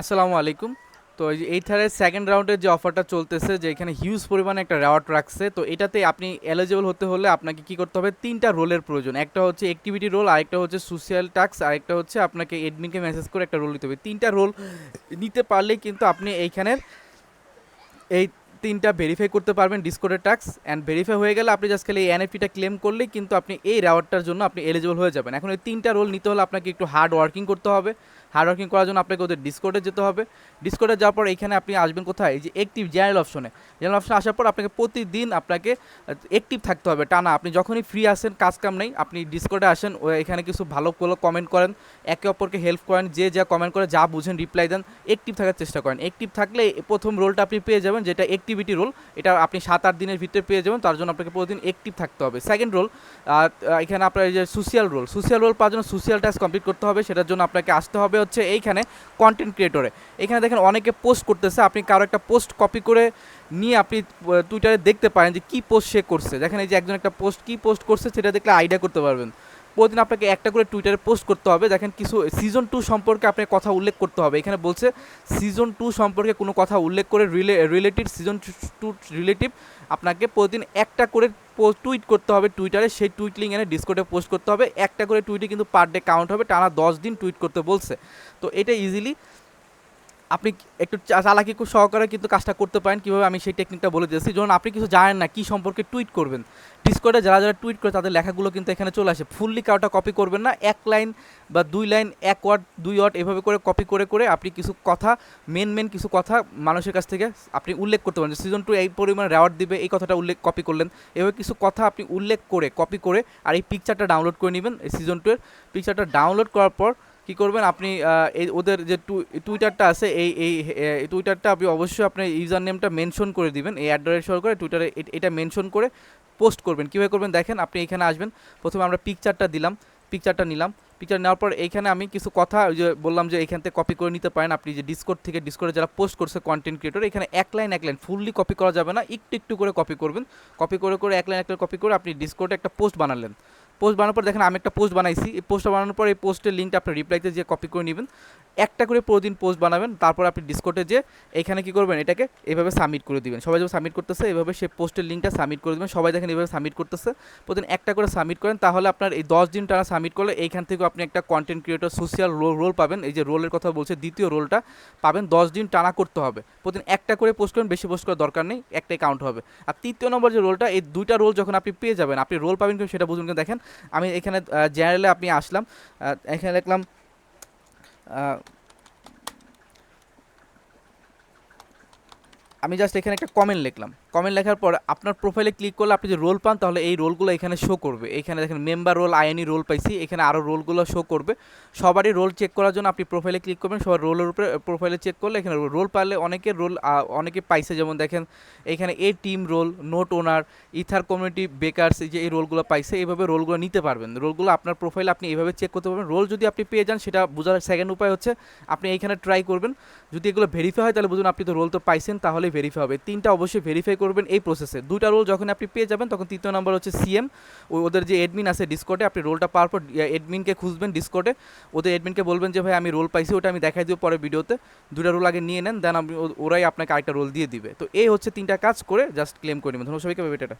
আসসালামু আলাইকুম। তো এই যে এইথারের সেকেন্ড রাউন্ডের যে অফারটা চলতেছে, যে এখানে হিউজ পরিমাণে একটা রেওয়ার্ড রাখছে, তো এটাতে আপনি এলিজিবল হতে হলে আপনাকে কি করতে হবে? তিনটা রোলের প্রয়োজন। একটা হচ্ছে অ্যাক্টিভিটি রোল আরেকটা হচ্ছে সোশ্যাল টাস্ক আরেকটা হচ্ছে আপনাকে এডমিনকে মেসেজ করে একটা রোল নিতে হবে। তিনটা রোল নিতে পারলেই কিন্তু আপনি এইখানের এই তিনটা ভেরিফাই করতে পারবেন ডিসকোডের টাক্স অ্যান্ড ভেরিফাই হয়ে গেলে আপনি জাস্ট খালি এই এনএফটিটা ক্লেম করলেই কিন্তু আপনি এই রেওয়ার্ডটার জন্য আপনি এলিজিবল হয়ে যাবেন। এখন এই তিনটা রোল নিতে হলে আপনাকে একটু হার্ড ওয়ার্কিং করতে হবে। হার্ড ওয়ার্কিং করার জন্য আপনাকে ওদের ডিসকোডে যেতে হবে। ডিসকোডে যাওয়ার পর এখানে আপনি আসবেন কোথায়? এই যে অ্যাক্টিভ জেনারেল অপশনে জেনারেল অপশনে আসার পর আপনাকে প্রতিদিন আপনাকে অ্যাক্টিভ থাকতে হবে। টানা, আপনি যখনই ফ্রি আসেন কাজ কাম নেই, আপনি ডিসকোডে আসেন, ও এখানে কিছু ভালো ভালো কমেন্ট করেন, একে অপরকে হেল্প করেন, যে যা কমেন্ট করে, যা বুঝেন রিপ্লাই দেন অ্যাক্টিভ থাকার চেষ্টা করেন। অ্যাক্টিভ থাকলে প্রথম রোলটা আপনি পেয়ে যাবেন, যেটা অ্যাক্টিভিটি রোল এটা আপনি সাত আট দিনের ভিতরে পেয়ে যাবেন, তার জন্য আপনাকে প্রতিদিন অ্যাক্টিভ থাকতে হবে। সেকেন্ড রোল এখানে আপনার যে সোশ্যাল রোল সোশ্যাল রোল পাওয়ার জন্য সোশ্যাল টাস্ক কমপ্লিট করতে হবে, সেটার জন্য আপনাকে আসতে হবে হচ্ছে এইখানে কন্টেন্ট ক্রিয়েটরে এখানে দেখেন অনেকে পোস্ট করতেছে, আপনি কারও একটা পোস্ট কপি করে নিয়ে আপনি টুইটারে দেখতে পারেন যে কী পোস্ট সে করছে। দেখেন এই যে একজন একটা পোস্ট কী পোস্ট করছে সেটা দেখলে আইডিয়া করতে পারবেন। প্রতিদিন আপনাকে একটা করে টুইটারে পোস্ট করতে হবে। দেখেন কিছু সিজন টু সম্পর্কে আপনার কথা উল্লেখ করতে হবে। এখানে বলছে সিজন টু সম্পর্কে কোনো কথা উল্লেখ করে রিলে রিলেটিভ সিজন টু রিলেটিভ আপনাকে প্রতিদিন একটা করে টুইট করতে হবে টুইটারে সেই টুইট লিঙ্ক এনে ডিসকোডে পোস্ট করতে হবে। একটা করে টুইটে কিন্তু পার ডে কাউন্ট হবে। টানা দশ দিন টুইট করতে বলছে। তো এটা ইজিলি আপনি একটু চালাকি খুব সহকারে কিন্তু কাজটা করতে পারেন। কীভাবে আমি সেই টেকনিকটা বলে দিয়েছি। যখন আপনি কিছু জানেন না, কী সম্পর্কে টুইট করবেন। ডিসকোডে যারা যারা টুইট করে, তাদের লেখাগুলো কিন্তু এখানে চলে আসে। ফুললি কাউটা কপি করবেন না। এক লাইন বা দুই লাইন এক ওয়ার্ড দুই ওয়ার্ড এভাবে করে কপি করে করে আপনি কিছু কথা মেন মেন কিছু কথা মানুষের কাছ থেকে আপনি উল্লেখ করতে পারেন। সিজন টু এই পরিমাণ রেওয়ার্ড দিবে, এই কথাটা উল্লেখ কপি করলেন। এভাবে কিছু কথা আপনি উল্লেখ করে কপি করে আর এই পিকচারটা ডাউনলোড করে নেবেন। এই সিজন টু এর পিকচারটা ডাউনলোড করার পর কি করবেন? আপনি এই ওদের যে টুইটারটা আছে, এই এই টুইটারটা আপনি অবশ্যই আপনার ইউজার নেমটা মেনশন করে দিবেন, এই অ্যাড্রেস করে টুইটারে এটা মেনশন করে পোস্ট করবেন। কীভাবে করবেন দেখেন, আপনি এখানে আসবেন, প্রথমে আমরা পিকচারটা দিলাম, পিকচারটা নিলাম, পিকচার নেওয়ার পর এইখানে আমি কিছু কথা যে বললাম যে এখান থেকে কপি করে নিতে পারেন। আপনি যে ডিসকোড থেকে ডিসকোডে যারা পোস্ট করছে কন্টেন্ট ক্রিয়েটর এখানে এক লাইন এক লাইন ফুললি কপি করা যাবে না, একটু একটু করে কপি করবেন। কপি করে করে এক লাইন এক লাইন কপি করে আপনি ডিসকোডে একটা পোস্ট বানালেন। পোস্ট বানানোর পর দেখেন আমি একটা পোস্ট বানাইছি। এই পোস্টটা বানানোর পর এই পোস্টের লিঙ্কটা আপনি রিপ্লাইতে যে কপি করে নেবেন। একটা করে প্রতিদিন পোস্ট বানাবেন, তারপর আপনি ডিসকোটে যে এখানে কি করবেন, এটাকে এভাবে সাবমিট করে দিবেন। সবাই যখন সাবমিট করতেছে, এভাবে সেই পোস্টের লিঙ্কটা সাবমিট করে দেবেন। সবাই দেখেন এভাবে সাবমিট করতেছে। প্রতিদিন একটা করে সাবমিট করেন, তাহলে আপনার এই দশ দিন টানা সাবমিট করলে এইখান থেকে আপনি একটা content creator social role role পাবেন। এই যে রোলের কথা বলছে, দ্বিতীয় রোলটা পাবেন। দশ দিন টানা করতে হবে। প্রতিদিন একটা করে পোস্ট করেন, বেশি পোস্ট করার দরকার নেই, একটাই কাউন্ট হবে। আর তৃতীয় নম্বর যে রোলটা এই দুইটা রোল যখন আপনি পেয়ে যাবেন, আপনি রোল পাবেন কিন্তু সেটা বুঝুন দেখেন। আমি এখানে জেনারেলে আপনি আসলাম। এখানে দেখলাম আমি জাস্ট এখানে একটা কমেন্ট লিখলাম। কমেন্ট লেখার পর আপনার প্রোফাইলে ক্লিক করলে আপনি যে রোল পান, তাহলে এই রোলগুলো এখানে শো করবে। এখানে দেখেন মেম্বার রোল আইএনই রোল পাইছি। এখানে আরও রোলগুলো শো করবে। সবারই রোল চেক করার জন্য আপনি প্রোফাইলে ক্লিক করবেন। সবার রোলের উপরে প্রোফাইলে চেক করলে এখানে রোল পাইলে অনেকের রোল অনেকে পাইছে। যেমন দেখেন, এখানে A team role note owner ether community bakers যে এই রোলগুলো পাইছে, এইভাবে রোলগুলো নিতে পারবেন। রোলগুলো আপনার প্রোফাইলে আপনি এইভাবে চেক করতে পারবেন। রোল যদি আপনি পেয়ে যান, সেটা বোঝার সেকেন্ড উপায় হচ্ছে, আপনি এইখানে ট্রাই করবেন। যদি এগুলো ভেরিফাই হয়, তাহলে বুঝুন আপনি তো রোল তো পাইছেন তাহলেই ভেরিফাই হবে। তিনটা অবশ্যই ভেরিফাই করবেন এই প্রসেসে দুইটা রোল যখন আপনি পেয়ে যাবেন, তখন তৃতীয় নম্বর হচ্ছে সিএম ওদের যে এডমিন আছে ডিসকোটে আপনি রোলটা পাওয়ার পর এডমিনকে খুঁজবেন ডিসকোটে ওদের এডমিনকে বলবেন যে, ভাই, আমি রোল পাইছি, ওটা আমি দেখাই দিব পরে ভিডিওতে দুটা রোল আগে নিয়ে নেন দেন ওরাই আপনাকে আরেকটা রোল দিয়ে দিবে। তো এই হচ্ছে তিনটা কাজ করে জাস্ট ক্লেম করে নেবেন। ধন্যবাদ সবাইকে এটা